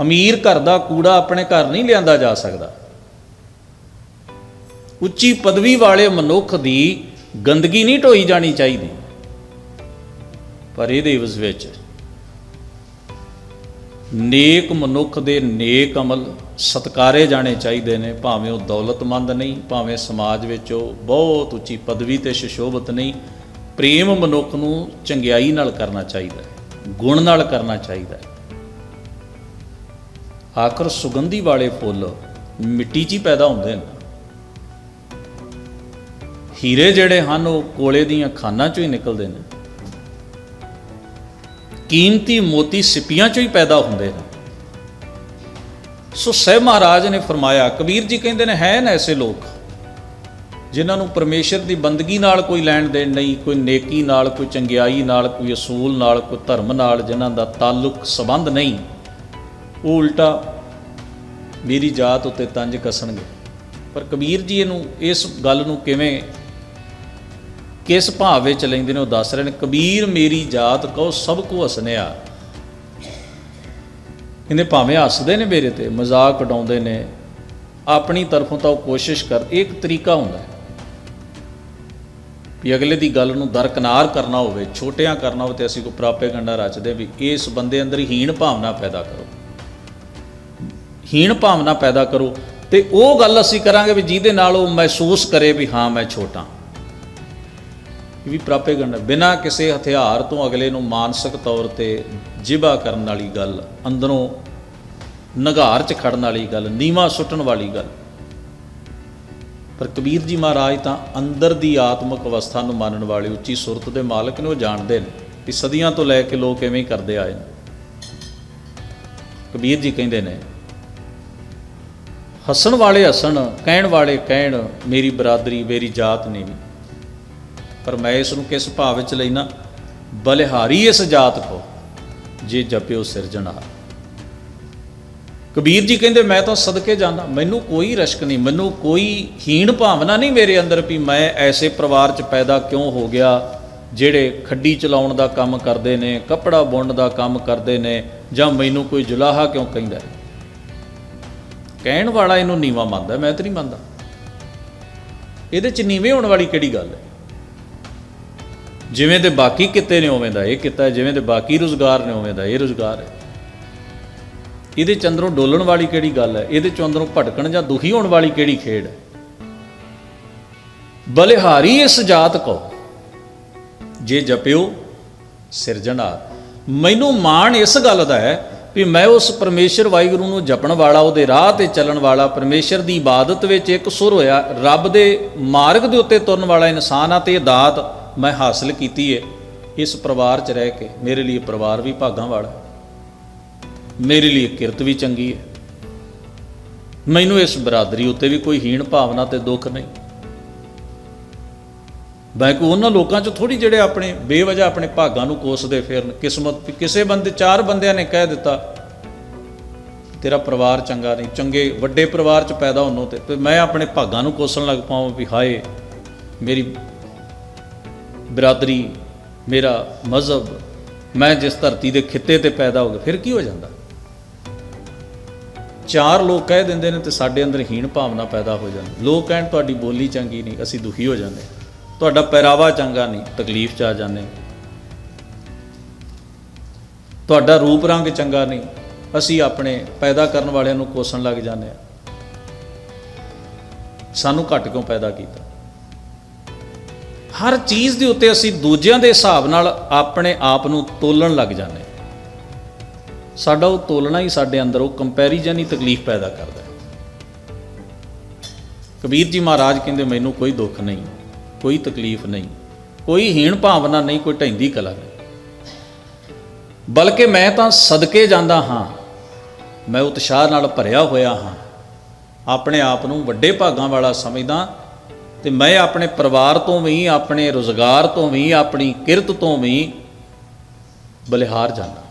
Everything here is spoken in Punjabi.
ਅਮੀਰ ਘਰ ਦਾ ਕੂੜਾ ਆਪਣੇ ਘਰ ਨਹੀਂ ਲਿਆਂਦਾ ਜਾ ਸਕਦਾ। ਉੱਚੀ ਪਦਵੀ ਵਾਲੇ ਮਨੁੱਖ ਦੀ ਗੰਦਗੀ ਨਹੀਂ ਢੋਈ ਜਾਣੀ ਚਾਹੀਦੀ। ਪਰ ਇਹਦੇ ਇਵਜ਼ ਵਿੱਚ ਨੇਕ ਮਨੁੱਖ ਦੇ ਨੇਕ ਅਮਲ ਸਤਕਾਰੇ ਜਾਣੇ ਚਾਹੀਦੇ ਨੇ, ਭਾਵੇਂ ਉਹ ਦੌਲਤਮੰਦ ਨਹੀਂ, ਭਾਵੇਂ ਸਮਾਜ ਵਿੱਚ ਉਹ ਬਹੁਤ ਉੱਚੀ ਪਦਵੀ ਤੇ ਸ਼ਸ਼ੋਭਤ ਨਹੀਂ, ਪ੍ਰੇਮ ਮਨੁੱਖ ਨੂੰ ਚੰਗਿਆਈ ਨਾਲ ਕਰਨਾ ਚਾਹੀਦਾ ਹੈ, ਗੁਣ ਨਾਲ ਕਰਨਾ ਚਾਹੀਦਾ ਹੈ। ਆਖਰ ਸੁਗੰਧੀ ਵਾਲੇ ਫੁੱਲ ਮਿੱਟੀ 'ਚ ਹੀ ਪੈਦਾ ਹੁੰਦੇ ਨੇ ਹੀਰੇ ਜਿਹੜੇ ਹਨ, ਉਹ ਕੋਲੇ ਦੀਆਂ ਖਾਨਾਂ 'ਚੋਂ ਹੀ ਨਿਕਲਦੇ ਨੇ। ਕੀਮਤੀ ਮੋਤੀ ਸਿਪੀਆਂ 'ਚੋਂ ਹੀ ਪੈਦਾ ਹੁੰਦੇ ਨੇ ਸੋ ਸਹਿ ਮਹਾਰਾਜ ਨੇ ਫਰਮਾਇਆ, ਕਬੀਰ ਜੀ ਕਹਿੰਦੇ ਨੇ, ਹੈ ਨਾ ਐਸੇ ਲੋਕ ਜਿਨ੍ਹਾਂ ਨੂੰ ਪਰਮੇਸ਼ਰ ਦੀ ਬੰਦਗੀ ਨਾਲ ਕੋਈ ਲੈਣ ਦੇਣ ਨਹੀਂ, ਕੋਈ ਨੇਕੀ ਨਾਲ, ਕੋਈ ਚੰਗਿਆਈ ਨਾਲ, ਕੋਈ ਅਸੂਲ ਨਾਲ, ਕੋਈ ਧਰਮ ਨਾਲ ਜਿਨ੍ਹਾਂ ਦਾ ਤਾਲੁਕ ਸੰਬੰਧ ਨਹੀਂ। ਉਹ ਉਲਟਾ ਮੇਰੀ ਜਾਤ ਉੱਤੇ ਤੰਜ ਕੱਸਣਗੇ। ਪਰ ਕਬੀਰ ਜੀ ਇਹਨੂੰ, ਇਸ ਗੱਲ ਨੂੰ ਕਿਵੇਂ, ਕਿਸ ਭਾਵ ਵਿੱਚ ਲੈਂਦੇ ਨੇ ਉਹ ਦੱਸ ਰਹੇ ਨੇ, ਕਬੀਰ ਮੇਰੀ ਜਾਤ ਕਹੋ ਸਭ ਕੋ ਹਸਨਿਆ। ਕਹਿੰਦੇ ਭਾਵੇਂ ਹੱਸਦੇ ਨੇ ਮੇਰੇ ਤੇ, ਮਜ਼ਾਕ ਉਡਾਉਂਦੇ ਨੇ, ਆਪਣੀ ਤਰਫੋਂ ਤਾਂ ਉਹ ਕੋਸ਼ਿਸ਼ ਕਰ, ਇੱਕ ਤਰੀਕਾ ਹੁੰਦਾ ਹੈ ਵੀ ਅਗਲੇ ਦੀ ਗੱਲ ਨੂੰ ਦਰਕਨਾਰ ਕਰਨਾ ਹੋਵੇ, ਛੋਟਿਆਂ ਕਰਨਾ ਹੋਵੇ ਤੇ ਅਸੀਂ ਕੋ ਪ੍ਰਾਪੇ ਗੰਡਾ ਰਚਦੇ ਵੀ ਇਸ ਬੰਦੇ ਅੰਦਰ ਹੀਣ ਭਾਵਨਾ ਪੈਦਾ ਕਰੋ। ਹੀਣ ਭਾਵਨਾ ਪੈਦਾ ਕਰੋ ਤੇ ਉਹ ਗੱਲ ਅਸੀਂ ਕਰਾਂਗੇ ਵੀ ਜਿਹਦੇ ਨਾਲ ਉਹ ਮਹਿਸੂਸ ਕਰੇ ਵੀ ਹਾਂ, ਮੈਂ ਛੋਟਾ। ਇਹ ਵੀ ਪ੍ਰਾਪੇਗੰਡ ਬਿਨਾ ਕਿਸੇ ਹਥਿਆਰ ਤੋਂ ਅਗਲੇ ਨੂੰ ਮਾਨਸਿਕ ਤੌਰ ਤੇ ਜਿਬਾ ਕਰਨ ਵਾਲੀ ਗੱਲ, ਅੰਦਰੋਂ ਨਗਾਰ 'ਚ ਖੜਨ ਵਾਲੀ ਗੱਲ, ਨੀਵਾ ਸੁੱਟਣ ਵਾਲੀ ਗੱਲ। ਪਰ ਕਬੀਰ ਜੀ ਮਹਾਰਾਜ ਤਾਂ ਅੰਦਰ ਦੀ ਆਤਮਿਕ ਅਵਸਥਾ ਨੂੰ ਮੰਨਣ ਵਾਲੇ ਉੱਚੀ ਸੁਰਤ ਦੇ ਮਾਲਕ ਨੇ, ਉਹ ਜਾਣਦੇ ਨੇ ਕਿ ਸਦੀਆਂ ਤੋਂ ਲੈ ਕੇ ਲੋਕ ਐਵੇਂ ਹੀ ਕਰਦੇ ਆਏ ਨੇ। ਕਬੀਰ ਜੀ ਕਹਿੰਦੇ ਨੇ ਹੱਸਣ ਵਾਲੇ ਹੱਸਣ, ਕਹਿਣ ਵਾਲੇ ਕਹਿਣ, ਮੇਰੀ ਬਰਾਦਰੀ, ਮੇਰੀ ਜਾਤ ਨੇ ਵੀ। ਪਰ ਮੈਂ ਇਸ ਨੂੰ ਕਿਸ ਭਾਵ ਵਿੱਚ ਲੈਣਾ ਬਲਿਹਾਰੀ ਇਸ ਜਾਤ ਕੋ, ਜੇ ਜਪਿਓ ਸਿਰਜਣਹਾਰ ਕਬੀਰ ਜੀ ਕਹਿੰਦੇ, ਮੈਂ ਤਾਂ ਸਦਕੇ ਜਾਂਦਾ, ਮੈਨੂੰ ਕੋਈ ਰਸ਼ਕ ਨਹੀਂ, ਮੈਨੂੰ ਕੋਈ ਹੀਣ ਭਾਵਨਾ ਨਹੀਂ ਮੇਰੇ ਅੰਦਰ ਵੀ ਮੈਂ ਐਸੇ ਪਰਿਵਾਰ 'ਚ ਪੈਦਾ ਕਿਉਂ ਹੋ ਗਿਆ, ਜਿਹੜੇ ਖੱਡੀ ਚਲਾਉਣ ਦਾ ਕੰਮ ਕਰਦੇ ਨੇ, ਕੱਪੜਾ ਬੁਣਨ ਦਾ ਕੰਮ ਕਰਦੇ ਨੇ, ਜਾਂ ਮੈਨੂੰ ਕੋਈ ਜੁਲਾਹਾ ਕਿਉਂ ਕਹਿੰਦਾ ਕਹਿਣ ਵਾਲਾ ਇਹਨੂੰ ਨੀਵਾ ਮੰਨਦਾ, ਮੈਂ ਤਾਂ ਨਹੀਂ ਮੰਨਦਾ। ਇਹਦੇ 'ਚ ਨੀਵੇਂ ਹੋਣ ਵਾਲੀ ਕਿਹੜੀ ਗੱਲ ਹੈ? ਜਿਵੇਂ ਦੇ ਬਾਕੀ ਕਿੱਤੇ ਨੇ ਉਵੇਂ ਦਾ ਇਹ ਕਿੱਤਾ ਜਿਵੇਂ ਦੇ ਬਾਕੀ ਰੁਜ਼ਗਾਰ ਨੇ ਉਵੇਂ ਦਾ ਇਹ ਰੁਜ਼ਗਾਰ ਹੈ। ਇਹਦੇ ਚ ਅੰਦਰੋਂ ਡੋਲਣ ਵਾਲੀ ਕਿਹੜੀ ਗੱਲ ਹੈ? ਇਹਦੇ ਚ ਅੰਦਰੋਂ ਭਟਕਣ ਜਾਂ ਦੁਖੀ ਹੋਣ ਵਾਲੀ ਕਿਹੜੀ ਖੇਡ ਹੈ? ਬਲਿਹਾਰੀ ਇਸ ਜਾਤ ਕੋ, ਜੇ ਜਪਿਓ ਸਿਰਜਣਾ ਮੈਨੂੰ ਮਾਣ ਇਸ ਗੱਲ ਦਾ ਹੈ ਵੀ ਮੈਂ ਉਸ ਪਰਮੇਸ਼ਰ ਵਾਹਿਗੁਰੂ ਨੂੰ ਜਪਣ ਵਾਲਾ, ਉਹਦੇ ਰਾਹ ਤੇ ਚੱਲਣ ਵਾਲਾ, ਪਰਮੇਸ਼ਰ ਦੀ ਇਬਾਦਤ ਵਿੱਚ ਇੱਕ ਸੁਰ ਹੋਇਆ, ਰੱਬ ਦੇ ਮਾਰਗ ਦੇ ਉੱਤੇ ਤੁਰਨ ਵਾਲਾ ਇਨਸਾਨ ਆ ਤੇ ਇਹ ਦਾਤ ਮੈਂ ਹਾਸਲ ਕੀਤੀ ਹੈ ਇਸ ਪਰਿਵਾਰ 'ਚ ਰਹਿ ਕੇ ਮੇਰੇ ਲਈ ਪਰਿਵਾਰ ਵੀ ਭਾਗਾਂ ਵਾਲਾ ਮੇਰੇ ਲਈ ਕਿਰਤ ਵੀ ਚੰਗੀ ਹੈ। ਮੈਨੂੰ ਇਸ ਬਰਾਦਰੀ ਉੱਤੇ ਵੀ ਕੋਈ ਹੀਣ ਭਾਵਨਾ ਤੇ ਦੁੱਖ ਨਹੀਂ। ਬੈਂਕ ਉਹਨਾਂ ਲੋਕਾਂ 'ਚ ਥੋੜੀ ਜਿਹੜੇ ਆਪਣੇ ਬੇਵਜ੍ਹਾ ਆਪਣੇ ਭਾਗਾਂ ਨੂੰ ਕੋਸਦੇ ਫਿਰਨ, ਕਿਸਮਤ ਵੀ ਕਿਸੇ ਬੰਦੇ, ਚਾਰ ਬੰਦਿਆਂ ਨੇ ਕਹਿ ਦਿੱਤਾ, ਤੇਰਾ ਪਰਿਵਾਰ ਚੰਗਾ ਨਹੀਂ, ਚੰਗੇ ਵੱਡੇ ਪਰਿਵਾਰ 'ਚ ਪੈਦਾ ਹੋਣੋਂ ਤੇ ਤੇ ਮੈਂ ਆਪਣੇ ਭਾਗਾਂ ਨੂੰ ਕੋਸਣ ਲੱਗ ਪਾਵਾਂ ਵੀ ਹਾਏ, ਮੇਰੀ ਬਰਾਦਰੀ, ਮੇਰਾ ਮਜ਼ਹਬ, ਮੈਂ ਜਿਸ ਧਰਤੀ ਦੇ ਖਿੱਤੇ ਤੇ ਪੈਦਾ ਹੋ ਗਿਆ, ਫਿਰ ਕੀ ਹੋ ਜਾਂਦਾ? ਚਾਰ ਲੋਕ ਕਹਿ ਦਿੰਦੇ ਨੇ ਤੇ ਸਾਡੇ ਅੰਦਰ ਹੀਣ ਭਾਵਨਾ ਪੈਦਾ ਹੋ ਜਾਂਦੀ। ਲੋਕ ਕਹਿਣ, ਤੁਹਾਡੀ ਬੋਲੀ ਚੰਗੀ ਨਹੀਂ, ਅਸੀਂ ਦੁਖੀ ਹੋ ਜਾਂਦੇ ਤੁਹਾਡਾ ਪਹਿਰਾਵਾ ਚੰਗਾ ਨਹੀਂ, ਤਕਲੀਫ ਚ ਆ ਜਾਂਦੇ ਤੁਹਾਡਾ ਰੂਪ ਰੰਗ ਚੰਗਾ ਨਹੀਂ, ਅਸੀਂ ਆਪਣੇ ਪੈਦਾ ਕਰਨ ਵਾਲਿਆਂ ਨੂੰ ਕੋਸਣ ਲੱਗ ਜਾਂਦੇ ਆ ਸਾਨੂੰ ਘੱਟ ਕਿਉਂ ਪੈਦਾ ਕੀਤਾ? ਹਰ ਚੀਜ਼ ਦੇ ਉੱਤੇ ਅਸੀਂ ਦੂਜਿਆਂ ਦੇ ਹਿਸਾਬ ਨਾਲ ਆਪਣੇ ਆਪ ਨੂੰ ਤੋਲਣ ਲੱਗ ਜਾਂਦੇ ਹਾਂ। ਸਾਡਾ ਉਹ ਤੋਲਣਾ ਹੀ ਸਾਡੇ ਅੰਦਰ, ਉਹ ਕੰਪੈਰੀਜ਼ਨ ਹੀ ਤਕਲੀਫ ਪੈਦਾ ਕਰਦਾ ਕਬੀਰ ਜੀ ਮਹਾਰਾਜ ਕਹਿੰਦੇ, ਮੈਨੂੰ ਕੋਈ ਦੁੱਖ ਨਹੀਂ। ਕੋਈ ਤਕਲੀਫ ਨਹੀਂ, ਕੋਈ ਹੀਣ ਭਾਵਨਾ ਨਹੀਂ, ਕੋਈ ਢੈਂਦੀ ਕਲਾ ਨਹੀਂ। ਬਲਕਿ ਮੈਂ ਤਾਂ ਸਦਕੇ ਜਾਂਦਾ ਹਾਂ, ਮੈਂ ਉਤਸ਼ਾਹ ਨਾਲ ਭਰਿਆ ਹੋਇਆ ਹਾਂ, ਆਪਣੇ ਆਪ ਨੂੰ ਵੱਡੇ ਭਾਗਾਂ ਵਾਲਾ ਸਮਝਦਾ ਤੇ ਮੈਂ ਆਪਣੇ ਪਰਿਵਾਰ ਤੋਂ ਵੀ, ਆਪਣੇ ਰੋਜ਼ਗਾਰ ਤੋਂ ਵੀ, ਆਪਣੀ ਕਿਰਤ ਤੋਂ ਵੀ ਬਲਿਹਾਰ ਜਾਂਦਾ।